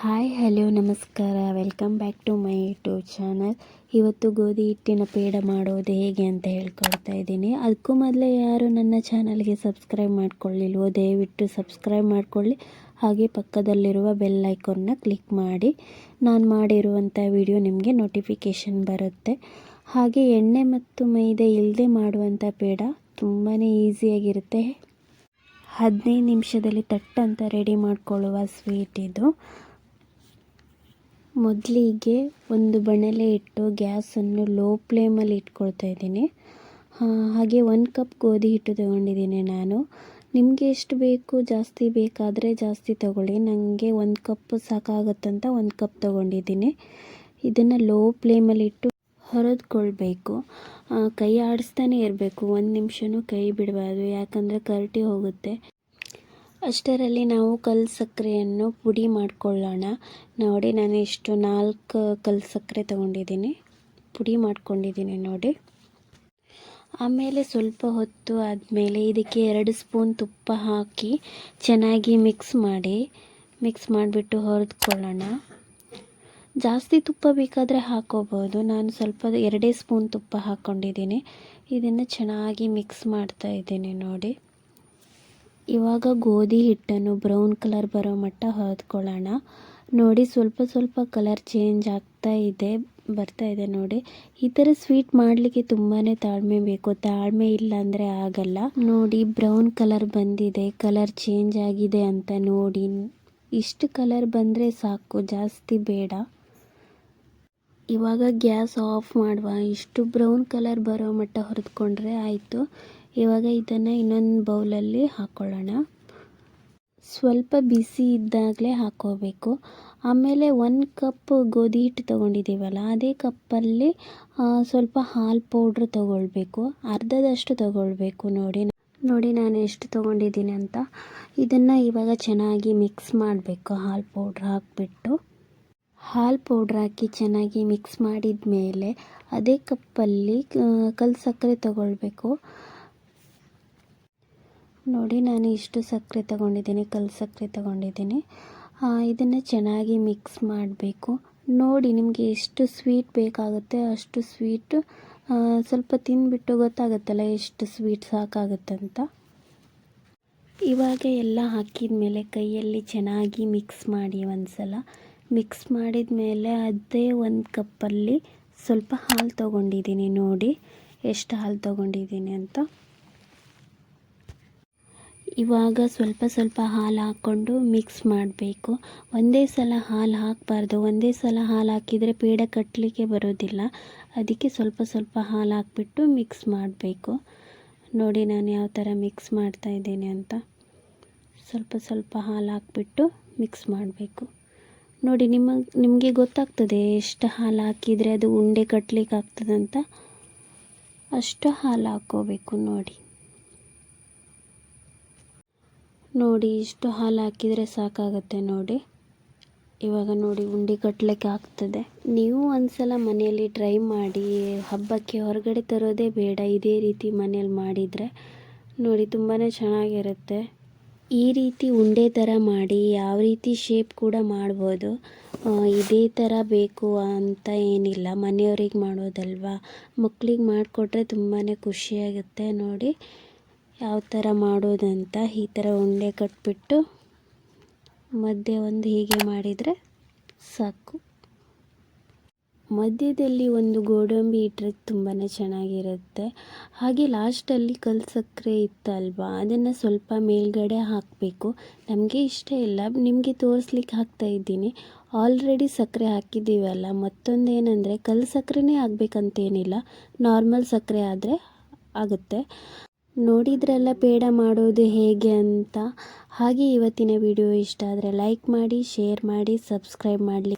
Hi, hello, ನಮಸ್ಕಾರ. Welcome back to my YouTube channel. ಇವತ್ತು ಗೋಧಿ ಹಿಟ್ಟಿನ ಪೇಡ ಮಾಡೋದು ಹೇಗೆ ಅಂತ ಹೇಳ್ಕೊಡ್ತಾ ಇದ್ದೀನಿ. ಅದಕ್ಕೂ ಮೊದಲೇ ಯಾರು ನನ್ನ ಚಾನಲ್ಗೆ ಸಬ್ಸ್ಕ್ರೈಬ್ ಮಾಡ್ಕೊಳ್ಳಿಲ್ವೋ, ದಯವಿಟ್ಟು ಸಬ್ಸ್ಕ್ರೈಬ್ ಮಾಡ್ಕೊಳ್ಳಿ. ಹಾಗೆ ಪಕ್ಕದಲ್ಲಿರುವ ಬೆಲ್ ಐಕಾನ್ನ ಕ್ಲಿಕ್ ಮಾಡಿ. ನಾನು ಮಾಡಿರುವಂಥ ವಿಡಿಯೋ ನಿಮಗೆ ನೋಟಿಫಿಕೇಷನ್ ಬರುತ್ತೆ. ಹಾಗೆ ಎಣ್ಣೆ ಮತ್ತು ಮೈದೆ ಇಲ್ಲದೆ ಮಾಡುವಂಥ ಪೇಡ ತುಂಬಾ ಈಸಿಯಾಗಿರುತ್ತೆ. ಹದಿನೈದು ನಿಮಿಷದಲ್ಲಿ ತಟ್ಟಂತ ರೆಡಿ ಮಾಡಿಕೊಳ್ಳುವ ಸ್ವೀಟ್ ಇದು. ಮೊದಲಿಗೆ ಒಂದು ಬಣಲೆ ಇಟ್ಟು ಗ್ಯಾಸನ್ನು ಲೋ ಫ್ಲೇಮಲ್ಲಿ ಇಟ್ಕೊಳ್ತಾ ಇದ್ದೀನಿ. ಹಾಗೆ ಒಂದು ಕಪ್ ಗೋಧಿ ಹಿಟ್ಟು ತೊಗೊಂಡಿದ್ದೀನಿ ನಾನು. ನಿಮಗೆ ಎಷ್ಟು ಬೇಕು, ಜಾಸ್ತಿ ಬೇಕಾದರೆ ಜಾಸ್ತಿ ತಗೊಳ್ಳಿ. ನನಗೆ ಒಂದು ಕಪ್ ಸಾಕಾಗುತ್ತಂತ ಒಂದು ಕಪ್ ತೊಗೊಂಡಿದ್ದೀನಿ. ಇದನ್ನು ಲೋ ಫ್ಲೇಮಲ್ಲಿಟ್ಟು ಹೊರದ್ಕೊಳ್ಬೇಕು. ಕೈ ಆಡಿಸ್ತಾನೆ ಇರಬೇಕು. ಒಂದು ನಿಮಿಷನೂ ಕೈ ಬಿಡಬಾರ್ದು. ಯಾಕಂದರೆ ಕರಟಿ ಹೋಗುತ್ತೆ. ಅಷ್ಟರಲ್ಲಿ ನಾವು ಕಲ್ಲು ಸಕ್ಕರೆಯನ್ನು ಪುಡಿ ಮಾಡಿಕೊಳ್ಳೋಣ. ನೋಡಿ, ನಾನು ಇಷ್ಟು ನಾಲ್ಕು ಕಲ್ಲು ಸಕ್ಕರೆ ತೊಗೊಂಡಿದ್ದೀನಿ. ಪುಡಿ ಮಾಡ್ಕೊಂಡಿದ್ದೀನಿ ನೋಡಿ. ಆಮೇಲೆ ಸ್ವಲ್ಪ ಹೊತ್ತು ಆದಮೇಲೆ ಇದಕ್ಕೆ ಎರಡು ಸ್ಪೂನ್ ತುಪ್ಪ ಹಾಕಿ ಚೆನ್ನಾಗಿ ಮಿಕ್ಸ್ ಮಾಡಿ, ಮಿಕ್ಸ್ ಮಾಡಿಬಿಟ್ಟು ಹೊರದ್ಕೊಳ್ಳೋಣ. ಜಾಸ್ತಿ ತುಪ್ಪ ಬೇಕಾದರೆ ಹಾಕೋಬೋದು. ನಾನು ಸ್ವಲ್ಪ ಎರಡೇ ಸ್ಪೂನ್ ತುಪ್ಪ ಹಾಕ್ಕೊಂಡಿದ್ದೀನಿ ಇದನ್ನು ಚೆನ್ನಾಗಿ ಮಿಕ್ಸ್ ಮಾಡ್ತಾ ಇದ್ದೀನಿ ನೋಡಿ. ಇವಾಗ ಗೋಧಿ ಹಿಟ್ಟನ್ನು ಬ್ರೌನ್ ಕಲರ್ ಬರೋ ಮಟ್ಟ ಹೊದ್ಕೊಳ್ಳೋಣ ನೋಡಿ, ಸ್ವಲ್ಪ ಸ್ವಲ್ಪ ಕಲರ್ ಚೇಂಜ್ ಆಗ್ತಾ ಇದೆ, ಬರ್ತಾ ಇದೆ ನೋಡಿ. ಈ ಥರ ಸ್ವೀಟ್ ಮಾಡಲಿಕ್ಕೆ ತುಂಬಾ ತಾಳ್ಮೆ ಬೇಕು. ತಾಳ್ಮೆ ಇಲ್ಲ ಅಂದರೆ ಆಗಲ್ಲ. ನೋಡಿ, ಬ್ರೌನ್ ಕಲರ್ ಬಂದಿದೆ, ಕಲರ್ ಚೇಂಜ್ ಆಗಿದೆ ಅಂತ ನೋಡಿ. ಇಷ್ಟು ಕಲರ್ ಬಂದರೆ ಸಾಕು, ಜಾಸ್ತಿ ಬೇಡ. ಇವಾಗ ಗ್ಯಾಸ್ ಆಫ್ ಮಾಡುವ. ಇಷ್ಟು ಬ್ರೌನ್ ಕಲರ್ ಬರೋ ಮಟ್ಟ ಹೊರದ್ಕೊಂಡ್ರೆ ಆಯಿತು. ಇವಾಗ ಇದನ್ನು ಇನ್ನೊಂದು ಬೌಲಲ್ಲಿ ಹಾಕ್ಕೊಳ್ಳೋಣ ಸ್ವಲ್ಪ ಬಿಸಿ ಇದ್ದಾಗಲೇ ಹಾಕ್ಕೋಬೇಕು ಆಮೇಲೆ ಒಂದು ಕಪ್ ಗೋಧಿ ಹಿಟ್ಟು ತೊಗೊಂಡಿದ್ದೀವಲ್ಲ ಅದೇ ಕಪ್ಪಲ್ಲಿ ಸ್ವಲ್ಪ ಹಾಲು ಪೌಡ್ರ್ ತೊಗೊಳ್ಬೇಕು. ಅರ್ಧದಷ್ಟು ತೊಗೊಳ್ಬೇಕು ನೋಡಿ. ನೋಡಿ ನಾನು ಎಷ್ಟು ತೊಗೊಂಡಿದ್ದೀನಿ ಅಂತ. ಇದನ್ನು ಇವಾಗ ಚೆನ್ನಾಗಿ ಮಿಕ್ಸ್ ಮಾಡಬೇಕು, ಹಾಲು ಪೌಡ್ರ್ ಹಾಕಿಬಿಟ್ಟು. ಹಾಲು ಪೌಡ್ರ್ ಹಾಕಿ ಚೆನ್ನಾಗಿ ಮಿಕ್ಸ್ ಮಾಡಿದ ಮೇಲೆ ಅದೇ ಕಪ್ಪಲ್ಲಿ ಕಲ್ಲು ಸಕ್ಕರೆ ತೊಗೊಳ್ಬೇಕು. ನೋಡಿ, ನಾನು ಇಷ್ಟು ಸಕ್ಕರೆ ತಗೊಂಡಿದ್ದೀನಿ, ಕಲ್ಲು ಸಕ್ಕರೆ ತಗೊಂಡಿದ್ದೀನಿ. ಇದನ್ನು ಚೆನ್ನಾಗಿ ಮಿಕ್ಸ್ ಮಾಡಬೇಕು. ನೋಡಿ, ನಿಮಗೆ ಎಷ್ಟು ಸ್ವೀಟ್ ಬೇಕಾಗುತ್ತೆ, ಅಷ್ಟು ಸ್ವೀಟು ಸ್ವಲ್ಪ ತಿಂದುಬಿಟ್ಟು ಗೊತ್ತಾಗುತ್ತಲ್ಲ ಎಷ್ಟು ಸ್ವೀಟ್ ಅಂತ ಇವಾಗ ಎಲ್ಲ ಹಾಕಿದ ಮೇಲೆ ಕೈಯಲ್ಲಿ ಚೆನ್ನಾಗಿ ಮಿಕ್ಸ್ ಮಾಡಿ ಒಂದು ಸಲ ಮಿಕ್ಸ್ ಮಾಡಿದ ಮೇಲೆ ಅದೇ ಒಂದು ಕಪ್ಪಲ್ಲಿ ಸ್ವಲ್ಪ ಹಾಲು ತೊಗೊಂಡಿದ್ದೀನಿ ನೋಡಿ, ಎಷ್ಟು ಹಾಲು ತೊಗೊಂಡಿದ್ದೀನಿ ಅಂತ. ಇವಾಗ ಸ್ವಲ್ಪ ಸ್ವಲ್ಪ ಹಾಲು ಹಾಕ್ಕೊಂಡು ಮಿಕ್ಸ್ ಮಾಡಬೇಕು. ಒಂದೇ ಸಲ ಹಾಲು ಹಾಕಬಾರ್ದು. ಒಂದೇ ಸಲ ಹಾಲು ಹಾಕಿದರೆ ಪೇಡ ಕಟ್ಟಲಿಕ್ಕೆ ಬರೋದಿಲ್ಲ. ಅದಕ್ಕೆ ಸ್ವಲ್ಪ ಸ್ವಲ್ಪ ಹಾಲು ಹಾಕ್ಬಿಟ್ಟು ಮಿಕ್ಸ್ ಮಾಡಬೇಕು. ನೋಡಿ ನಾನು ಯಾವ ಥರ ಮಿಕ್ಸ್ ಮಾಡ್ತಾ ಇದ್ದೀನಿ ಅಂತ. ಸ್ವಲ್ಪ ಸ್ವಲ್ಪ ಹಾಲು ಹಾಕ್ಬಿಟ್ಟು ಮಿಕ್ಸ್ ಮಾಡಬೇಕು. ನೋಡಿ ನಿಮ್ಮ, ನಿಮಗೆ ಗೊತ್ತಾಗ್ತದೆ ಎಷ್ಟು ಹಾಲು ಹಾಕಿದರೆ ಅದು ಉಂಡೆ ಕಟ್ಟಲಿಕ್ಕೆ ಆಗ್ತದಂತ. ಅಷ್ಟು ಹಾಲು ಹಾಕ್ಕೋಬೇಕು ನೋಡಿ. ನೋಡಿ ಇಷ್ಟು ಹಾಲು ಹಾಕಿದರೆ ಸಾಕಾಗುತ್ತೆ ನೋಡಿ. ಇವಾಗ ನೋಡಿ ಉಂಡೆ ಕಟ್ಟಲಿಕ್ಕೆ ಆಗ್ತದೆ. ನೀವು ಒಂದ್ಸಲ ಮನೆಯಲ್ಲಿ ಟ್ರೈ ಮಾಡಿ, ಹಬ್ಬಕ್ಕೆ ಹೊರಗಡೆ ತರೋದೇ ಬೇಡ, ಇದೇ ರೀತಿ ಮನೇಲಿ ಮಾಡಿದರೆ ನೋಡಿ ತುಂಬಾ ಚೆನ್ನಾಗಿರುತ್ತೆ. ಈ ರೀತಿ ಉಂಡೆ ಥರ ಮಾಡಿ, ಯಾವ ರೀತಿ ಶೇಪ್ ಕೂಡ ಮಾಡ್ಬೋದು. ಇದೇ ಥರ ಬೇಕು ಅಂತ ಏನಿಲ್ಲ. ಮನೆಯವ್ರಿಗೆ ಮಾಡೋದಲ್ವಾ? ಮಕ್ಕಳಿಗೆ ಮಾಡಿಕೊಟ್ರೆ ತುಂಬಾ ಖುಷಿಯಾಗುತ್ತೆ ನೋಡಿ. ಯಾವ ಥರ ಮಾಡೋದಂತ ಈ ಥರ ಉಂಡೆ ಕಟ್ಬಿಟ್ಟು ಮಧ್ಯೆ ಒಂದು ಹೀಗೆ ಮಾಡಿದರೆ ಸಾಕು. ಮಧ್ಯದಲ್ಲಿ ಒಂದು ಗೋಡಂಬಿ ಇಟ್ಟರೆ ತುಂಬಾ ಚೆನ್ನಾಗಿರುತ್ತೆ. ಹಾಗೆ ಲಾಸ್ಟಲ್ಲಿ ಕಲ್ಲು ಸಕ್ಕರೆ ಇತ್ತಲ್ವಾ? ಅದನ್ನು ಸ್ವಲ್ಪ ಮೇಲ್ಗಡೆ ಹಾಕಬೇಕು. ನಮಗೆ ಇಷ್ಟ ಇಲ್ಲ. ನಿಮಗೆ ತೋರಿಸ್ಲಿಕ್ಕೆ ಹಾಕ್ತಾ ಇದ್ದೀನಿ. ಆಲ್ರೆಡಿ ಸಕ್ಕರೆ ಹಾಕಿದ್ದೀವಲ್ಲ, ಮತ್ತೊಂದೇನೆಂದರೆ ಕಲ್ಲು ಸಕ್ಕರೆನೇ ಆಗಬೇಕಂತೇನಿಲ್ಲ ನಾರ್ಮಲ್ ಸಕ್ಕರೆ ಆದರೆ ಆಗುತ್ತೆ. ನೋಡಿದ್ರಲ್ಲ ಪೇಡ ಮಾಡೋದು ಹೇಗೆ ಅಂತ. ಹಾಗೆ ಇವತ್ತಿನ ವಿಡಿಯೋ ಇಷ್ಟ ಆದರೆ ಲೈಕ್ ಮಾಡಿ ಶೇರ್ ಮಾಡಿ ಸಬ್ಸ್ಕ್ರೈಬ್ ಮಾಡಲಿ